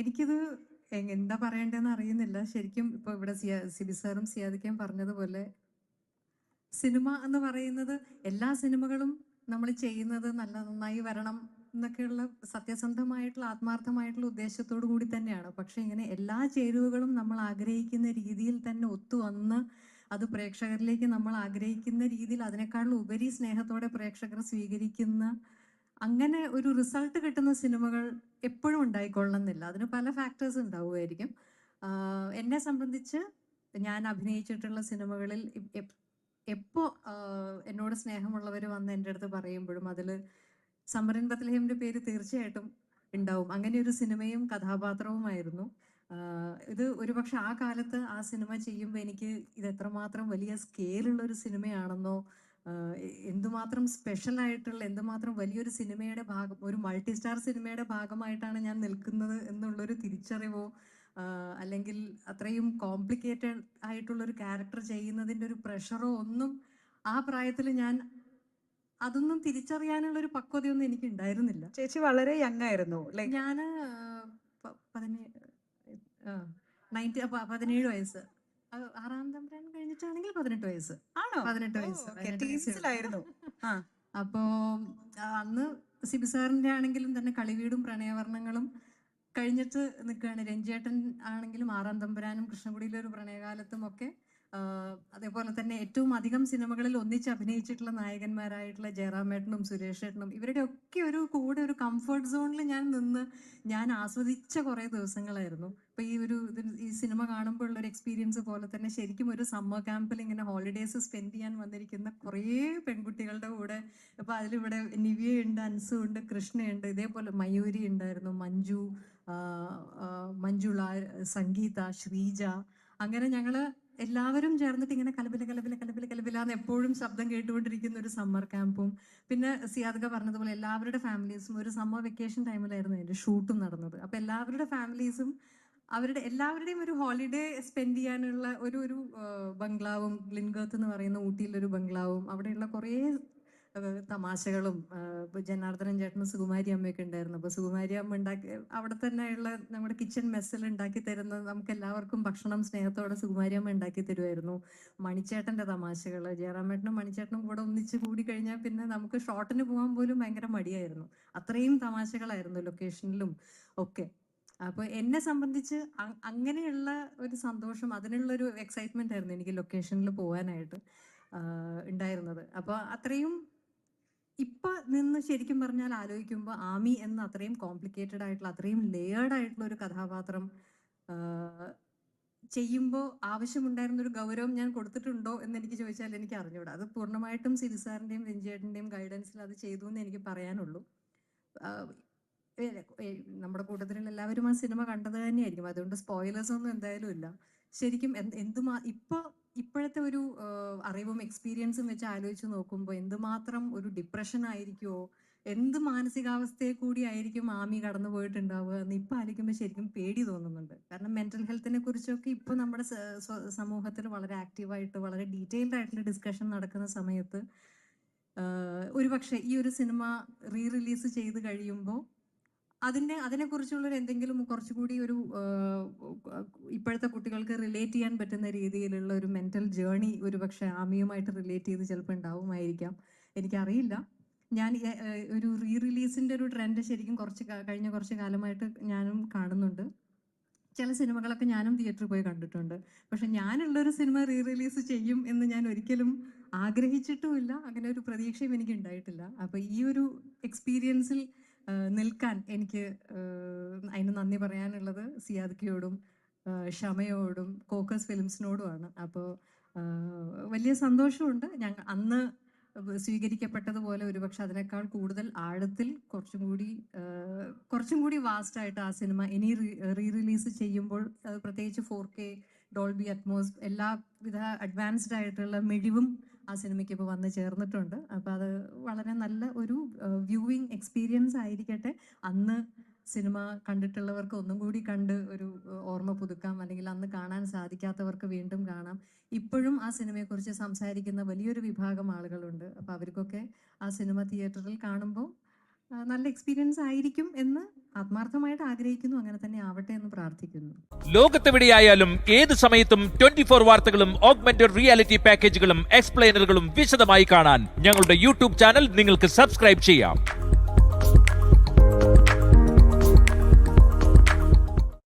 എനിക്കിത് എന്താ പറയേണ്ടതെന്ന് അറിയുന്നില്ല. ശരിക്കും ഇപ്പോൾ ഇവിടെ സിബി സാറും സിയാദിക്കയും പറഞ്ഞതുപോലെ സിനിമ എന്ന് പറയുന്നത് എല്ലാ സിനിമകളും നമ്മൾ ചെയ്യുന്നത് നല്ല നന്നായി വരണം എന്നൊക്കെയുള്ള സത്യസന്ധമായിട്ടുള്ള ആത്മാർത്ഥമായിട്ടുള്ള ഉദ്ദേശത്തോടു കൂടി തന്നെയാണ്. പക്ഷെ ഇങ്ങനെ എല്ലാ ചേരുവകളും നമ്മൾ ആഗ്രഹിക്കുന്ന രീതിയിൽ തന്നെ ഒത്തുവന്ന് അത് പ്രേക്ഷകരിലേക്ക് നമ്മൾ ആഗ്രഹിക്കുന്ന രീതിയിൽ അതിനേക്കാളും ഉപരി സ്നേഹത്തോടെ പ്രേക്ഷകർ സ്വീകരിക്കുന്ന അങ്ങനെ ഒരു റിസൾട്ട് കിട്ടുന്ന സിനിമകൾ എപ്പോഴും ഉണ്ടായിക്കൊള്ളണമെന്നില്ല. അതിന് പല ഫാക്ടേഴ്സ് ഉണ്ടാവുമായിരിക്കും. എന്നെ സംബന്ധിച്ച് ഞാൻ അഭിനയിച്ചിട്ടുള്ള സിനിമകളിൽ എ- എ- എപ്പോ എന്നോട് സ്നേഹമുള്ളവർ വന്ന് എന്റെ അടുത്ത് പറയുമ്പോഴും അതിൽ സമരൻ ബത്ലഹേമിന്റെ പേര് തീർച്ചയായിട്ടും ഉണ്ടാവും. അങ്ങനെ ഒരു സിനിമയും കഥാപാത്രവുമായിരുന്നു. ഇത് ഒരുപക്ഷെ ആ കാലത്ത് ആ സിനിമ ചെയ്യുമ്പോൾ എനിക്ക് ഇത് എത്രമാത്രം വലിയ സ്കെയിലുള്ള ഒരു സിനിമയാണെന്നോ എന്തുമാത്രം സ്പെഷ്യൽ ആയിട്ടുള്ള എന്തുമാത്രം വലിയൊരു സിനിമയുടെ ഭാഗം ഒരു മൾട്ടി സ്റ്റാർ സിനിമയുടെ ഭാഗമായിട്ടാണ് ഞാൻ നിൽക്കുന്നത് എന്നുള്ളൊരു തിരിച്ചറിവോ അല്ലെങ്കിൽ അത്രയും കോംപ്ലിക്കേറ്റഡ് ആയിട്ടുള്ള ഒരു ക്യാരക്ടർ ചെയ്യുന്നതിന്റെ ഒരു പ്രഷറോ ഒന്നും ആ പ്രായത്തിൽ ഞാൻ അതൊന്നും തിരിച്ചറിയാനുള്ള ഒരു പക്വതയൊന്നും എനിക്ക് ഉണ്ടായിരുന്നില്ല ചേച്ചി വളരെ യങ് ആയിരുന്നു ഞാൻ പതിനേഴ് പതിനേഴ് വയസ്സ്. ആറാം തമ്പുരാൻ കഴിഞ്ഞിട്ടാണെങ്കിൽ പതിനെട്ട് വയസ്സ്. ആണോ? പതിനെട്ട് വയസ്സ് ടീച്ചറിലായിരുന്നു ആ അപ്പോ അന്ന് സിബി സാറിന്റെ ആണെങ്കിലും തന്നെ കളിവീടും പ്രണയവർണങ്ങളും കഴിഞ്ഞിട്ട് നിൽക്കുകയാണ്. രഞ്ജേട്ടൻ ആണെങ്കിലും ആറാം തമ്പുരാനും കൃഷ്ണകുടിയിലെ ഒരു പ്രണയകാലത്തും ഒക്കെ അതേപോലെ തന്നെ ഏറ്റവും അധികം സിനിമകളിൽ ഒന്നിച്ച് അഭിനയിച്ചിട്ടുള്ള നായകന്മാരായിട്ടുള്ള ജയറാമേട്ടനും സുരേഷ് ഏട്ടനും ഇവരുടെ ഒക്കെ ഒരു കൂടെ ഒരു കംഫർട്ട് സോണിൽ ഞാൻ നിന്ന് ഞാൻ ആസ്വദിച്ച കുറേ ദിവസങ്ങളായിരുന്നു. ഇപ്പൊ ഈ ഒരു ഈ സിനിമ കാണുമ്പോൾ ഉള്ള ഒരു എക്സ്പീരിയൻസ് പോലെ തന്നെ ശരിക്കും ഒരു സമ്മർ ക്യാമ്പിൽ ഇങ്ങനെ ഹോളിഡേസ് സ്പെൻഡ് ചെയ്യാൻ വന്നിരിക്കുന്ന കുറേ പെൺകുട്ടികളുടെ കൂടെ ഇപ്പൊ അതിലിവിടെ നിവ്യ ഉണ്ട് അൻസു ഉണ്ട് കൃഷ്ണയുണ്ട് ഇതേപോലെ മയൂരി ഉണ്ടായിരുന്നു മഞ്ജു മഞ്ജുള സംഗീത ശ്രീജ. അങ്ങനെ ഞങ്ങൾ എല്ലാവരും ചേർന്നിട്ട് ഇങ്ങനെ കലബില കലബില കലബില എന്ന് എപ്പോഴും ശബ്ദം കേട്ടുകൊണ്ടിരിക്കുന്ന ഒരു സമ്മർ ക്യാമ്പും പിന്നെ സിയാദക പറഞ്ഞതുപോലെ എല്ലാവരുടെ ഫാമിലീസും ഒരു സമ്മർ വെക്കേഷൻ ടൈമിലായിരുന്നു അതിന്റെ ഷൂട്ടും നടന്നത്. അപ്പൊ എല്ലാവരുടെ ഫാമിലീസും അവരുടെ എല്ലാവരുടെയും ഒരു ഹോളിഡേ സ്പെൻഡ് ചെയ്യാനുള്ള ഒരു ഒരു ബംഗ്ലാവും ലിൻഗത്ത് എന്ന് പറയുന്ന ഊട്ടിയിലൊരു ബംഗ്ലാവും അവിടെയുള്ള കുറേ തമാശകളും ഇപ്പൊ ജനാർദ്ദനൻ ചേട്ടനും സുകുമാരി അമ്മയൊക്കെ ഉണ്ടായിരുന്നു. അപ്പൊ സുകുമാരി അമ്മ ഉണ്ടാക്കി അവിടെ തന്നെയുള്ള നമ്മുടെ കിച്ചൺ മെസ്സിൽ ഉണ്ടാക്കി തരുന്ന നമുക്ക് എല്ലാവർക്കും ഭക്ഷണം സ്നേഹത്തോടെ സുകുമാരി അമ്മ ഉണ്ടാക്കി തരുമായിരുന്നു മണിച്ചേട്ടന്റെ തമാശകൾ ജയറാമേട്ടനും മണിച്ചേട്ടനും കൂടെ ഒന്നിച്ച് കൂടി കഴിഞ്ഞാൽ പിന്നെ നമുക്ക് ഷോട്ടിന് പോകാൻ പോലും ഭയങ്കര മടിയായിരുന്നു. അത്രയും തമാശകളായിരുന്നു ലൊക്കേഷനിലും ഒക്കെ. അപ്പൊ എന്നെ സംബന്ധിച്ച് അങ്ങനെയുള്ള ഒരു സന്തോഷം അതിനുള്ള ഒരു എക്സൈറ്റ്മെന്റ് ആയിരുന്നു എനിക്ക് ലൊക്കേഷനിൽ പോകാനായിട്ട് ഉണ്ടായിരുന്നത്. അപ്പൊ അത്രയും ഇപ്പൊ നിന്ന് ശരിക്കും പറഞ്ഞാൽ ആലോചിക്കുമ്പോൾ ആമി എന്ന അത്രയും കോംപ്ലിക്കേറ്റഡ് ആയിട്ടുള്ള അത്രയും ലെയേർഡ് ആയിട്ടുള്ള ഒരു കഥാപാത്രം ചെയ്യുമ്പോൾ ആവശ്യമുണ്ടായിരുന്ന ഒരു ഗൗരവം ഞാൻ കൊടുത്തിട്ടുണ്ടോ എന്ന് എനിക്ക് ചോദിച്ചാൽ എനിക്ക് അറിഞ്ഞൂടാ. അത് പൂർണമായിട്ടും സിരി സാറിന്റെയും ഗൈഡൻസിൽ അത് ചെയ്തു എന്ന് എനിക്ക് പറയാനുള്ളൂ. നമ്മുടെ കൂട്ടത്തിലുള്ള എല്ലാവരും ആ സിനിമ കണ്ടത് തന്നെയായിരിക്കും. അതുകൊണ്ട് സ്പോയിലേഴ്സ് ഒന്നും എന്തായാലും ഇല്ല. ശരിക്കും എന്ത് എന്തുമാ ഇപ്പൊ ഇപ്പോഴത്തെ ഒരു അറിവും എക്സ്പീരിയൻസും വെച്ച് ആലോചിച്ച് നോക്കുമ്പോൾ എന്തുമാത്രം ഒരു ഡിപ്രഷൻ ആയിരിക്കുമോ എന്ത് മാനസികാവസ്ഥയെ കൂടി ആയിരിക്കും ആമി കടന്നു പോയിട്ടുണ്ടാവുക എന്ന് ഇപ്പൊ ആലോചിക്കുമ്പോൾ ശരിക്കും പേടി തോന്നുന്നുണ്ട്. കാരണം മെന്റൽ ഹെൽത്തിനെ കുറിച്ചൊക്കെ ഇപ്പൊ നമ്മുടെ സമൂഹത്തിൽ വളരെ ആക്റ്റീവായിട്ട് വളരെ ഡീറ്റെയിൽഡ് ആയിട്ടുള്ള ഡിസ്കഷൻ നടക്കുന്ന സമയത്ത് ഒരുപക്ഷെ ഈ ഒരു സിനിമ റീ റിലീസ് ചെയ്ത് കഴിയുമ്പോൾ അതിന്റെ അതിനെക്കുറിച്ചുള്ള ഒരു എന്തെങ്കിലും കുറച്ചുകൂടി ഒരു ഇപ്പോഴത്തെ കുട്ടികൾക്ക് റിലേറ്റ് ചെയ്യാൻ പറ്റുന്ന രീതിയിലുള്ള ഒരു മെന്റൽ ജേർണി ഒരുപക്ഷെ ആമിയുമായിട്ട് റിലേറ്റ് ചെയ്ത് ചിലപ്പോൾ ഉണ്ടാവുമായിരിക്കാം. എനിക്കറിയില്ല. ഞാൻ ഒരു റീ റിലീസിന്റെ ഒരു ട്രെൻഡ് ശരിക്കും കുറച്ച് കഴിഞ്ഞ കുറച്ച് കാലമായിട്ട് ഞാനും കാണുന്നുണ്ട്. ചില സിനിമകളൊക്കെ ഞാനും തിയേറ്ററിൽ പോയി കണ്ടിട്ടുണ്ട്. പക്ഷെ ഞാനുള്ളൊരു സിനിമ റീ റിലീസ് ചെയ്യും എന്ന് ഞാൻ ഒരിക്കലും ആഗ്രഹിച്ചിട്ടുമില്ല. അങ്ങനെ ഒരു പ്രതീക്ഷയും എനിക്ക് ഉണ്ടായിട്ടില്ല. അപ്പോൾ ഈ ഒരു എക്സ്പീരിയൻസിൽ നിൽക്കാൻ എനിക്ക് അതിന് നന്ദി പറയാനുള്ളത് സിയാദ്ക്കയോടും ആ, ഷമയോടും കോക്കസ് ഫിലിംസിനോടുമാണ്. അപ്പോൾ വലിയ സന്തോഷമുണ്ട്. ഞങ്ങൾ അന്ന് സ്വീകരിക്കപ്പെട്ടതുപോലെ ഒരുപക്ഷെ അതിനേക്കാൾ കൂടുതൽ ആഴത്തിൽ കുറച്ചും കൂടി കുറച്ചും കൂടി വാസ്റ്റ് ആയിട്ട് ആ സിനിമ ഇനി റീ റിലീസ് ചെയ്യുമ്പോൾ പ്രത്യേകിച്ച് ഫോർ കെ ഡോൾബി അറ്റ്മോസ് എല്ലാവിധ അഡ്വാൻസ്ഡ് ആയിട്ടുള്ള മിഴിവും ആ സിനിമയ്ക്ക് ഇപ്പോൾ വന്ന് ചേർന്നിട്ടുണ്ട്. അപ്പോൾ അത് വളരെ നല്ല ഒരു വ്യൂവിങ് എക്സ്പീരിയൻസ് ആയിരിക്കട്ടെ. അന്ന് സിനിമ കണ്ടിട്ടുള്ളവർക്ക് ഒന്നും കൂടി കണ്ട് ഒരു ഓർമ്മ പുതുക്കാം. അല്ലെങ്കിൽ അന്ന് കാണാൻ സാധിക്കാത്തവർക്ക് വീണ്ടും കാണാം. ഇപ്പോഴും ആ സിനിമയെക്കുറിച്ച് സംസാരിക്കുന്ന വലിയൊരു വിഭാഗം ആളുകളുണ്ട്. അപ്പോൾ അവർക്കൊക്കെ ആ സിനിമ തിയേറ്ററിൽ കാണുമ്പോൾ നല്ല എക്സ്പീരിയൻസ് ആയിരിക്കും എന്ന് ആത്മാർത്ഥമായിട്ട് ആഗ്രഹിക്കുന്നു. അങ്ങനെ തന്നെ ആവട്ടെ എന്ന് പ്രാർത്ഥിക്കുന്നു. ലോകത്തെവിടെയായാലും ഏത് സമയത്തും ട്വന്റി ഫോർ വാർത്തകളും ഓഗ്മെന്റഡ് റിയാലിറ്റി പാക്കേജുകളും എക്സ്പ്ലെയിനറുകളും വിശദമായി കാണാൻ ഞങ്ങളുടെ യൂട്യൂബ് ചാനൽ നിങ്ങൾക്ക് സബ്സ്ക്രൈബ് ചെയ്യാം.